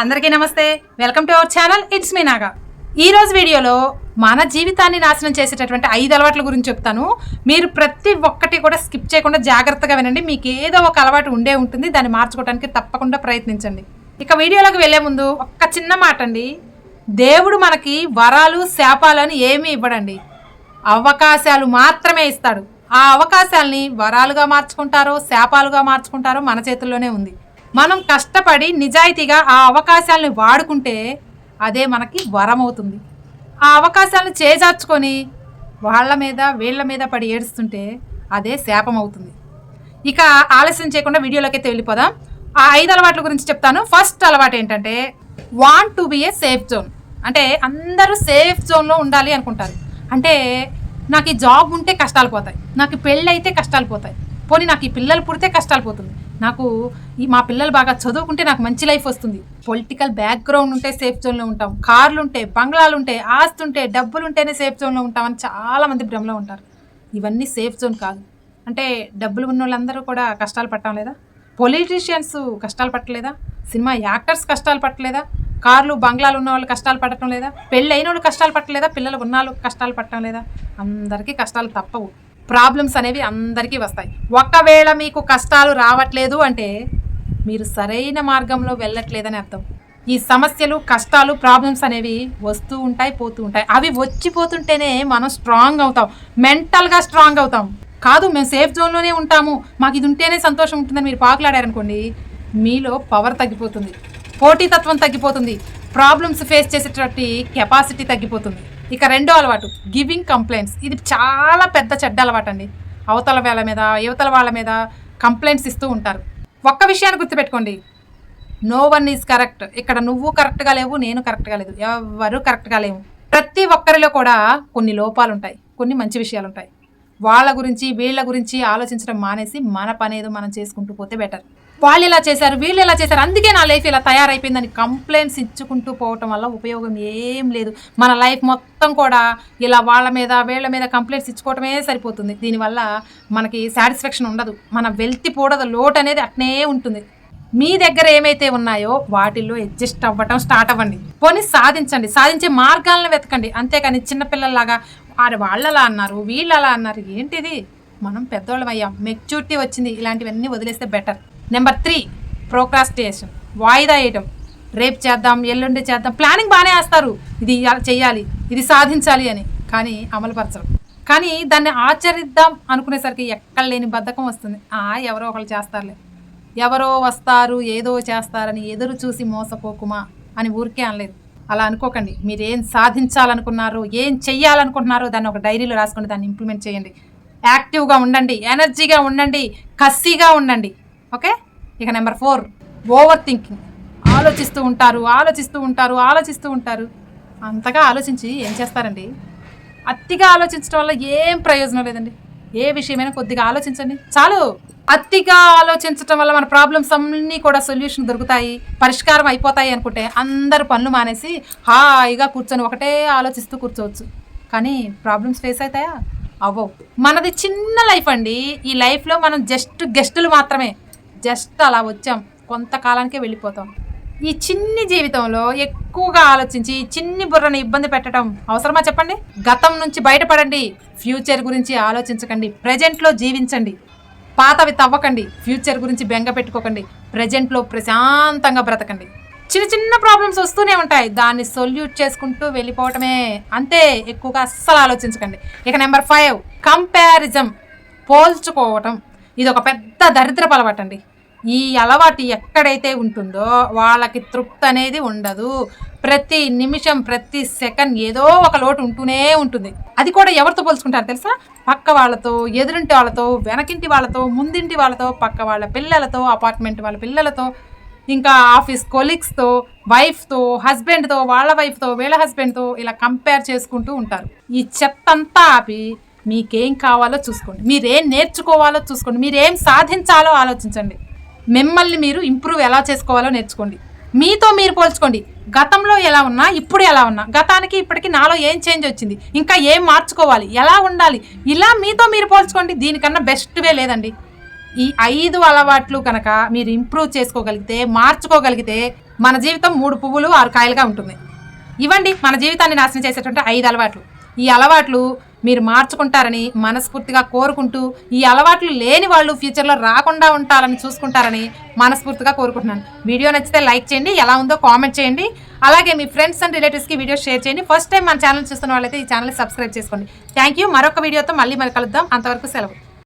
అందరికీ నమస్తే. Welcome to our channel it's me Naga ఈ రోజు వీడియోలో మన జీవితాన్ని నాశనం చేసేటటువంటి ఐదు అలవాట్ల గురించి చెప్తాను. మీరు ప్రతి ఒక్కటి కూడా స్కిప్ చేయకుండా జాగ్రత్తగా వినండి. మీకు ఏదో ఒక అలవాటు ఉండే ఉంటుంది. దాన్ని మార్చుకోవడానికి తప్పకుండా ప్రయత్నించండి. ఇక వీడియోలోకి వెళ్ళే ముందు ఒక్క చిన్న మాట అండి దేవుడు మనకి వరాలు శాపాలు అని ఏమీ ఇవ్వడండి. అవకాశాలు మాత్రమే ఇస్తాడు. ఆ అవకాశాల్ని వరాలుగా మార్చుకుంటారో శాపాలుగా మార్చుకుంటారో మన చేతుల్లోనే ఉంది. మనం కష్టపడి నిజాయితీగా ఆ అవకాశాలను వాడుకుంటే అదే మనకి వరం అవుతుంది ఆ అవకాశాలను చేజార్చుకొని వాళ్ళ మీద వీళ్ళ మీద పడి ఏడుస్తుంటే అదే శాపం అవుతుంది ఇక ఆలస్యం చేయకుండా వీడియోలోకి వెళ్ళిపోదాం. ఆ ఐదు అలవాట్ల గురించి చెప్తాను. ఫస్ట్ అలవాటు ఏంటంటే want to be a safe zone అంటే అందరూ సేఫ్ జోన్లో ఉండాలి అనుకుంటారు. అంటే నాకు ఈ జాబ్ ఉంటే కష్టాలు పోతాయి. నాకు పెళ్ళి అయితే కష్టాలు పోతాయి. పోనీ నాకు ఈ పిల్లలు పుడితే కష్టాలు పోతుంది. నాకు ఈ మా పిల్లలు బాగా చదువుకుంటే నాకు మంచి లైఫ్ వస్తుంది. పొలిటికల్ బ్యాక్గ్రౌండ్ ఉంటే సేఫ్ జోన్లో ఉంటాం. కార్లు ఉంటే బంగ్లాలు ఉంటే ఆస్తి ఉంటే డబ్బులు ఉంటేనే సేఫ్ జోన్లో ఉంటామని చాలా మంది భ్రమలో ఉంటారు. ఇవన్నీ సేఫ్ జోన్ కాదు. అంటే డబ్బులు ఉన్న వాళ్ళందరూ కూడా కష్టాలు పట్టడం లేదా? పొలిటీషియన్స్ కష్టాలు పట్టలేదా? సినిమా యాక్టర్స్ కష్టాలు పట్టలేదా? కార్లు బంగ్లాలు ఉన్న వాళ్ళు కష్టాలు పడటం లేదా? పెళ్ళి అయిన వాళ్ళు కష్టాలు పట్టలేదా? పిల్లలు ఉన్న వాళ్ళు కష్టాలు పట్టడం లేదా? అందరికీ కష్టాలు తప్పవు. ప్రాబ్లమ్స్ అనేవి అందరికీ వస్తాయి. ఒకవేళ మీకు కష్టాలు రావట్లేదు అంటే మీరు సరైన మార్గంలో వెళ్ళట్లేదని అర్థం. ఈ సమస్యలు కష్టాలు ప్రాబ్లమ్స్ అనేవి వస్తూ ఉంటాయి పోతూ ఉంటాయి. అవి వచ్చిపోతుంటేనే మనం స్ట్రాంగ్ అవుతాం. మెంటల్గా స్ట్రాంగ్ అవుతాం. కాదు మేము సేఫ్ జోన్లోనే ఉంటాము. మాకు ఇది ఉంటేనే సంతోషం ఉంటుందని మీరు పాకులాడారనుకోండి మీలో పవర్ తగ్గిపోతుంది. పోటీతత్వం తగ్గిపోతుంది. ప్రాబ్లమ్స్ ఫేస్ చేసేటటువంటి కెపాసిటీ తగ్గిపోతుంది. ఇక రెండో అలవాటు గివింగ్ కంప్లైంట్స్ ఇది చాలా పెద్ద చెడ్డ అలవాటు అండి అవతల వాళ్ళ మీద యువతల వాళ్ళ మీద కంప్లైంట్స్ ఇస్తూ ఉంటారు. ఒక్క విషయాన్ని గుర్తుపెట్టుకోండి. నో వన్ ఈజ్ కరెక్ట్ ఇక్కడ నువ్వు కరెక్ట్గా లేవు నేను కరెక్ట్గా లేదు. ఎవరు కరెక్ట్గా లేవు. ప్రతి ఒక్కరిలో కూడా కొన్ని లోపాలు ఉంటాయి కొన్ని మంచి విషయాలు ఉంటాయి. వాళ్ళ గురించి వీళ్ళ గురించి ఆలోచించడం మానేసి మన పనేదో మనం చేసుకుంటూ పోతే బెటర్ వాళ్ళు ఇలా చేశారు వీళ్ళు ఇలా చేశారు అందుకే నా లైఫ్ ఇలా తయారైపోయిందని కంప్లైంట్స్ ఇచ్చుకుంటూ పోవటం వల్ల ఉపయోగం ఏం లేదు. మన లైఫ్ మొత్తం కూడా ఇలా వాళ్ళ మీద వీళ్ళ మీద కంప్లైంట్స్ ఇచ్చుకోవటమే సరిపోతుంది. దీనివల్ల మనకి సాటిస్ఫాక్షన్ ఉండదు. మన వెల్తి పూడదు లోటు అనేది అట్నే ఉంటుంది. మీ దగ్గర ఏమైతే ఉన్నాయో వాటిల్లో అడ్జస్ట్ అవ్వటం స్టార్ట్ అవ్వండి. పోనీ సాధించండి. సాధించే మార్గాలను వెతకండి. అంతేకాని చిన్నపిల్లల్లాగా వారు వాళ్ళు అలా అన్నారు వీళ్ళు అలా అన్నారు ఏంటిది? మనం పెద్దవాళ్ళం అయ్యాం. మెచ్యూరిటీ వచ్చింది. ఇలాంటివన్నీ వదిలేస్తే బెటర్. Number three procrastination. వాయిదా వేయటం. రేపు చేద్దాం ఎల్లుండి చేద్దాం. ప్లానింగ్ బాగానే వేస్తారు. ఇది చేయాలి ఇది సాధించాలి అని. కానీ అమలుపరచరు. కానీ దాన్ని ఆచరిద్దాం అనుకునేసరికి ఎక్కడ లేని బద్ధకం వస్తుంది. ఎవరో ఒకళ్ళు చేస్తారులే. ఎవరో వస్తారు ఏదో చేస్తారని ఎదురు చూసి మోసపోకుమా అని ఊరికే అనలేదు. అలా అనుకోకండి. మీరు ఏం సాధించాలనుకున్నారు ఏం చెయ్యాలనుకుంటున్నారో దాన్ని ఒక డైరీలో రాసుకొని దాన్ని ఇంప్లిమెంట్ చేయండి. యాక్టివ్గా ఉండండి ఎనర్జీగా ఉండండి కసిగా ఉండండి. ఓకే? ఇక నెంబర్ ఫోర్ ఓవర్ థింకింగ్ ఆలోచిస్తూ ఉంటారు ఆలోచిస్తూ ఉంటారు ఆలోచిస్తూ ఉంటారు. అంతగా ఆలోచించి ఏం చేస్తారండి? అతిగా ఆలోచించడం వల్ల ఏం ప్రయోజనం లేదండి. ఏ విషయమైనా కొద్దిగా ఆలోచించండి. చాలు! అతిగా ఆలోచించడం వల్ల మన ప్రాబ్లమ్స్ అన్నీ కూడా సొల్యూషన్ దొరుకుతాయి పరిష్కారం అయిపోతాయి అనుకుంటే అందరు పనులు మానేసి హాయిగా కూర్చొని ఒకటే ఆలోచిస్తూ కూర్చోవచ్చు. కానీ ప్రాబ్లమ్స్ ఫేస్ అవుతాయా? అవ్వవు. మనది చిన్న లైఫ్ అండి. ఈ లైఫ్లో మనం జస్ట్ గెస్టులు మాత్రమే. జస్ట్ అలా వచ్చాం. కొంతకాలానికే వెళ్ళిపోతాం. ఈ చిన్ని జీవితంలో ఎక్కువగా ఆలోచించి చిన్ని బుర్రను ఇబ్బంది పెట్టడం అవసరమా చెప్పండి? గతం నుంచి బయటపడండి. ఫ్యూచర్ గురించి ఆలోచించకండి. ప్రజెంట్లో జీవించండి. పాతవి తవ్వకండి. ఫ్యూచర్ గురించి బెంగ పెట్టుకోకండి. ప్రజెంట్లో ప్రశాంతంగా బ్రతకండి. చిన్న చిన్న ప్రాబ్లమ్స్ వస్తూనే ఉంటాయి. దాన్ని సొల్యూట్ చేసుకుంటూ వెళ్ళిపోవటమే. అంతే. ఎక్కువగా అస్సలు ఆలోచించకండి. ఇక నెంబర్ ఫైవ్. కంపారిజం. పోల్చుకోవటం. ఇది ఒక పెద్ద దరిద్రపు అలవాటు అండి ఈ అలవాటు ఎక్కడైతే ఉంటుందో వాళ్ళకి తృప్తి అనేది ఉండదు. ప్రతి నిమిషం ప్రతి సెకండ్ ఏదో ఒక లోటు ఉంటూనే ఉంటుంది. అది కూడా ఎవరితో పోల్చుకుంటారు తెలుసా? పక్క వాళ్ళతో ఎదురింటి వాళ్ళతో వెనకింటి వాళ్ళతో ముందింటి వాళ్ళతో పక్క వాళ్ళ పిల్లలతో అపార్ట్మెంట్ వాళ్ళ పిల్లలతో ఇంకా ఆఫీస్ కొలీగ్స్తో వైఫ్తో హస్బెండ్తో వాళ్ళ వైఫ్తో వీళ్ళ హస్బెండ్తో ఇలా కంపేర్ చేసుకుంటూ ఉంటారు. ఈ చెత్త అంతా ఆపి మీకేం కావాలో చూసుకోండి. మీరేం నేర్చుకోవాలో చూసుకోండి. మీరేం సాధించాలో ఆలోచించండి. మిమ్మల్ని మీరు ఇంప్రూవ్ ఎలా చేసుకోవాలో నేర్చుకోండి. మీతో మీరు పోల్చుకోండి. గతంలో ఎలా ఉన్నా ఇప్పుడు ఎలా ఉన్నా. గతానికి ఇప్పటికి నాలో ఏం చేంజ్ వచ్చింది? ఇంకా ఏం మార్చుకోవాలి? ఎలా ఉండాలి? ఇలా మీతో మీరు పోల్చుకోండి. దీనికన్నా బెస్ట్ వే లేదండి. ఈ ఐదు అలవాట్లు కనుక మీరు ఇంప్రూవ్ చేసుకోగలిగితే మార్చుకోగలిగితే మన జీవితం మూడు పువ్వులు ఆరు కాయలుగా ఉంటుంది. ఇవ్వండి మన జీవితాన్ని నాశనం చేసేటువంటి ఐదు అలవాట్లు. ఈ అలవాట్లు మీరు మార్చుకుంటారని మనస్ఫూర్తిగా కోరుకుంటూ ఈ అలవాట్లు లేని వాళ్ళు ఫ్యూచర్లో రాకుండా ఉంటారని చూసుకుంటారని మనస్ఫూర్తిగా కోరుకుంటున్నాను. వీడియో నచ్చితే లైక్ చేయండి ఎలా ఉందో కామెంట్ చేయండి. అలాగే మీ ఫ్రెండ్స్ అండ్ రిలేటివ్స్కి వీడియో షేర్ చేయండి. ఫస్ట్ టైం మన ఛానల్ చూస్తున్న వాళ్ళైతే ఈ ఛానల్ సబ్స్క్రైబ్ చేసుకోండి. Thank you. మరొక వీడియోతో మళ్ళీ మరి కలుద్దాం. అంతవరకు సెలవు.